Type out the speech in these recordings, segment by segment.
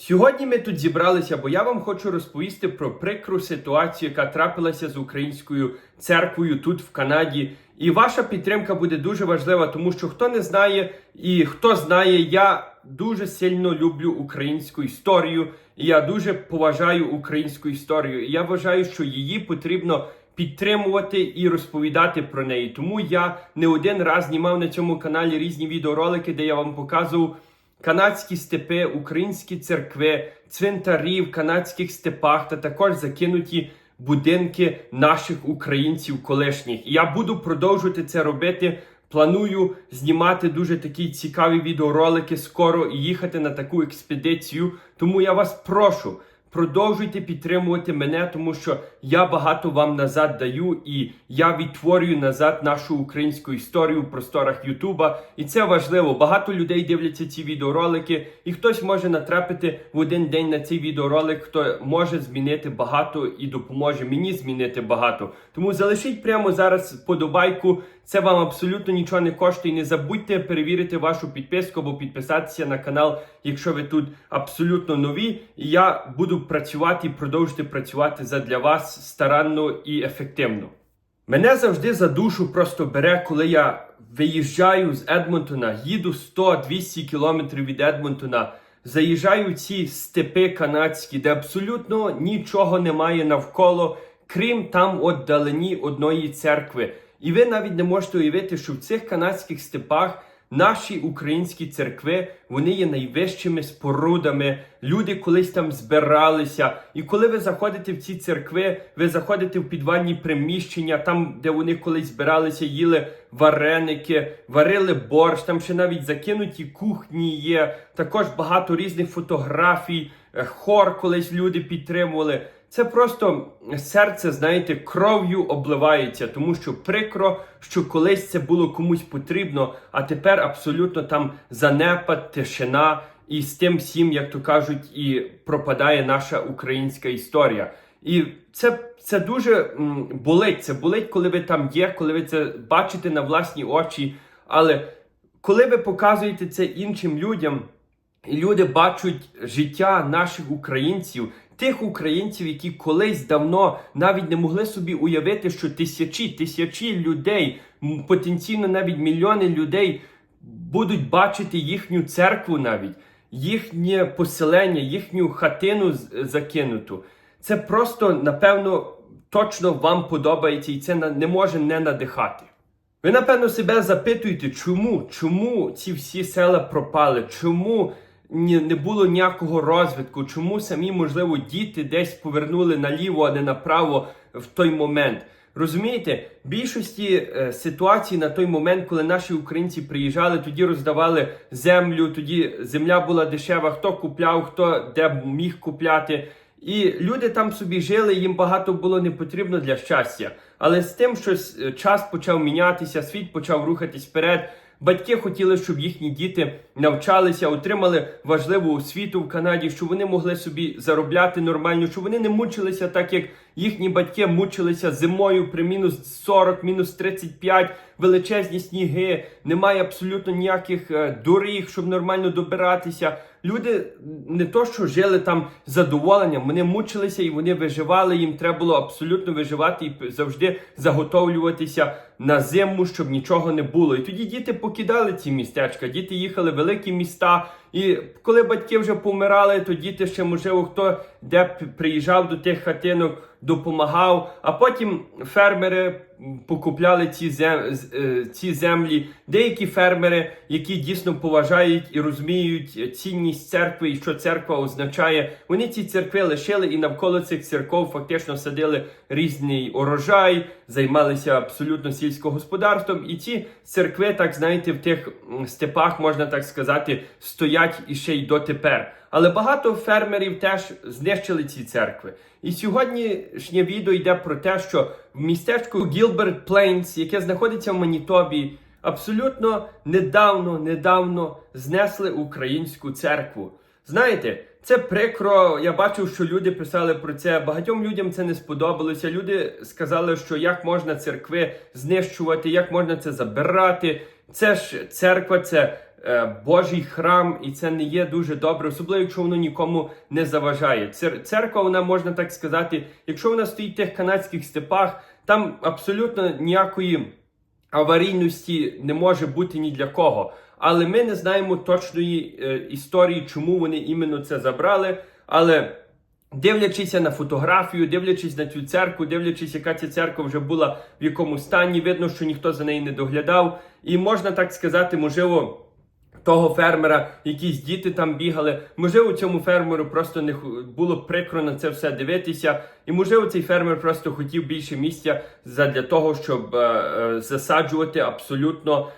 Сьогодні ми тут зібралися, бо я вам хочу розповісти про прикру ситуацію, яка трапилася з українською церквою тут в Канаді. І ваша підтримка буде дуже важлива, тому що хто не знає і хто знає, я дуже сильно люблю українську історію, і я дуже поважаю українську історію. І я вважаю, що її потрібно підтримувати і розповідати про неї. Тому я не один раз знімав на цьому каналі різні відеоролики, де я вам показував канадські степи, українські церкви, цвинтарі в канадських степах та також закинуті будинки наших українців колишніх. І я буду продовжувати це робити. Планую знімати дуже такі цікаві відеоролики скоро і їхати на таку експедицію. Тому я вас прошу. Продовжуйте підтримувати мене, тому що я багато вам назад даю, і я відтворюю назад нашу українську історію в просторах Ютуба. І це важливо. Багато людей дивляться ці відеоролики, і хтось може натрапити в один день на цей відеоролик, хто може змінити багато і допоможе мені змінити багато. Тому залишіть прямо зараз подобайку. Це вам абсолютно нічого не коштує. Не забудьте перевірити вашу підписку або підписатися на канал, якщо ви тут абсолютно нові. І я буду працювати і продовжити працювати задля вас старанно і ефективно. Мене завжди за душу просто бере, коли я виїжджаю з Едмонтона, їду 100-200 кілометрів від Едмонтона, заїжджаю в ці степи канадські, де абсолютно нічого немає навколо, крім там от далині одної церкви. І ви навіть не можете уявити, що в цих канадських степах наші українські церкви вони є найвищими спорудами. Люди колись там збиралися. І коли ви заходите в ці церкви, ви заходите в підвальні приміщення, там, де вони колись збиралися, їли вареники, варили борщ, там ще навіть закинуті кухні є. Також багато різних фотографій, е, хор колись люди підтримували. Це просто серце, знаєте, кров'ю обливається, тому що прикро, що колись це було комусь потрібно, а тепер абсолютно там занепад, тишина, і з тим всім, як то кажуть, і пропадає наша українська історія. І це, це дуже болить. Це болить, коли ви там є, коли ви це бачите на власні очі. Але коли ви показуєте це іншим людям, і люди бачать життя наших українців, тих українців, які колись давно навіть не могли собі уявити, що тисячі, тисячі людей, потенційно навіть мільйони людей будуть бачити їхню церкву навіть, їхнє поселення, їхню хатину закинуту. Це просто, напевно, точно вам подобається, і це не може не надихати. Ви, напевно, себе запитуєте, чому? Чому ці всі села пропали? Чому ні, не було ніякого розвитку? Чому самі, можливо, діти десь повернули наліво, а не направо в той момент? Розумієте, більшості е, ситуацій на той момент, коли наші українці приїжджали, тоді роздавали землю, тоді земля була дешева, хто купляв, хто де міг купляти. І люди там собі жили, їм багато було не потрібно для щастя. Але з тим, що е, час почав мінятися, світ почав рухатись вперед. Батьки хотіли, щоб їхні діти навчалися, отримали важливу освіту в Канаді, щоб вони могли собі заробляти нормально, щоб вони не мучилися так, як їхні батьки мучилися зимою при мінус 40, мінус 35, величезні сніги, немає абсолютно ніяких е, доріг, щоб нормально добиратися. Люди не то, що жили там задоволенням, вони мучилися і вони виживали. Їм треба було абсолютно виживати і завжди заготовлюватися на зиму, щоб нічого не було. І тоді діти покидали ці містечка, діти їхали в великі міста. І коли батьки вже помирали, то діти ще, можливо, хто де приїжджав до тих хатинок, допомагав. А потім фермери покупляли ці, зем, з- е, ці землі. Деякі фермери, які дійсно поважають і розуміють цінність церкви і що церква означає, вони ці церкви лишили і навколо цих церков фактично садили різний урожай, займалися абсолютно сільськогосподарством. І ці церкви, так знаєте, в тих степах, можна так сказати, стоять і ще й дотепер. Але багато фермерів теж знищили ці церкви. І сьогоднішнє відео йде про те, що в містечку Гілберт Плейнс, яке знаходиться в Манітобі, абсолютно недавно, недавно знесли українську церкву. Знаєте, це прикро. Я бачив, що люди писали про це. Багатьом людям це не сподобалося. Люди сказали, що як можна церкви знищувати, як можна це забирати. Це ж церква, це Божий храм, і це не є дуже добре, особливо якщо воно нікому не заважає. Цер- Церква, вона можна так сказати, якщо вона стоїть в тих канадських степах, там абсолютно ніякої аварійності не може бути ні для кого. Але ми не знаємо точної е, історії, чому вони іменно це забрали. Але дивлячись на фотографію, дивлячись на цю церкву, дивлячись, яка ця церква вже була в якому стані, видно, що ніхто за неї не доглядав. І можна так сказати, можливо. Того фермера, якісь діти там бігали. Можливо, цьому фермеру просто не було прикро на це все дивитися. І можливо, цей фермер просто хотів більше місця для того, щоб е, е, засаджувати абсолютно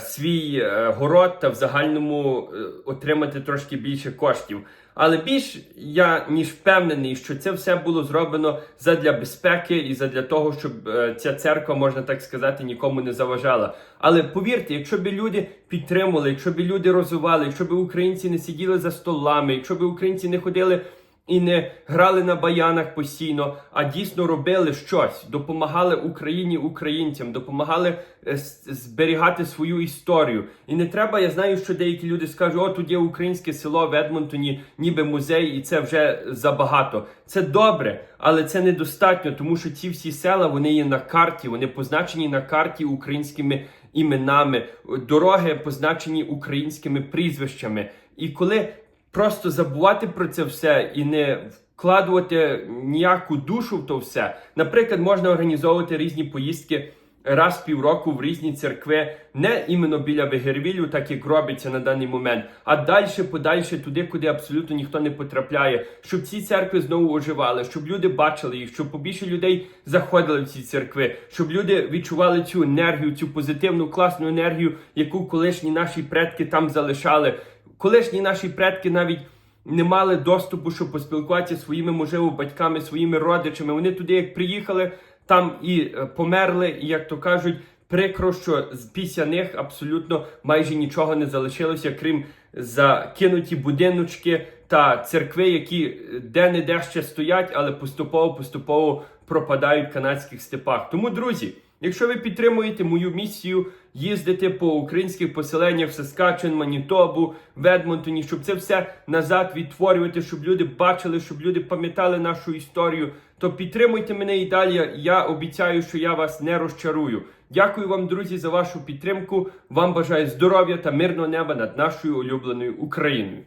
свій е, город та в загальному е, отримати трошки більше коштів. Але більш я ніж впевнений, що це все було зроблено задля безпеки і задля того, щоб е, ця церква, можна так сказати, нікому не заважала. Але повірте, якщо б люди підтримували, якщо б люди розвивали, якщо б українці не сиділи за столами, якщо б українці не ходили і не грали на баянах постійно, а дійсно робили щось, допомагали Україні, українцям, допомагали е, зберігати свою історію. І не треба, я знаю, що деякі люди скажуть, о, тут є українське село в Едмонтоні, ніби музей, і це вже забагато. Це добре, але це недостатньо, тому що ці всі села вони є на карті, вони позначені на карті українськими іменами, дороги позначені українськими прізвищами. І коли просто забувати про це все і не вкладувати ніяку душу в то все. Наприклад, можна організовувати різні поїздки раз в півроку в різні церкви, не іменно біля Вегервілю, так як робиться на даний момент, а далі, подальше, туди, куди абсолютно ніхто не потрапляє, щоб ці церкви знову оживали, щоб люди бачили їх, щоб побільше людей заходили в ці церкви, щоб люди відчували цю енергію, цю позитивну класну енергію, яку колишні наші предки там залишали. Колишні наші предки навіть не мали доступу, щоб поспілкуватися своїми, можливо, батьками, своїми родичами. Вони туди, як приїхали, там і е, померли, і як то кажуть, прикро, що після них абсолютно майже нічого не залишилося, крім закинуті будиночки та церкви, які де-не-де ще стоять, але поступово-поступово пропадають в канадських степах. Тому, друзі. Якщо ви підтримуєте мою місію їздити по українських поселеннях в Саскачен, Манітобу, в Едмонтоні, щоб це все назад відтворювати, щоб люди бачили, щоб люди пам'ятали нашу історію, то підтримуйте мене і далі. Я обіцяю, що я вас не розчарую. Дякую вам, друзі, за вашу підтримку. Вам бажаю здоров'я та мирного неба над нашою улюбленою Україною.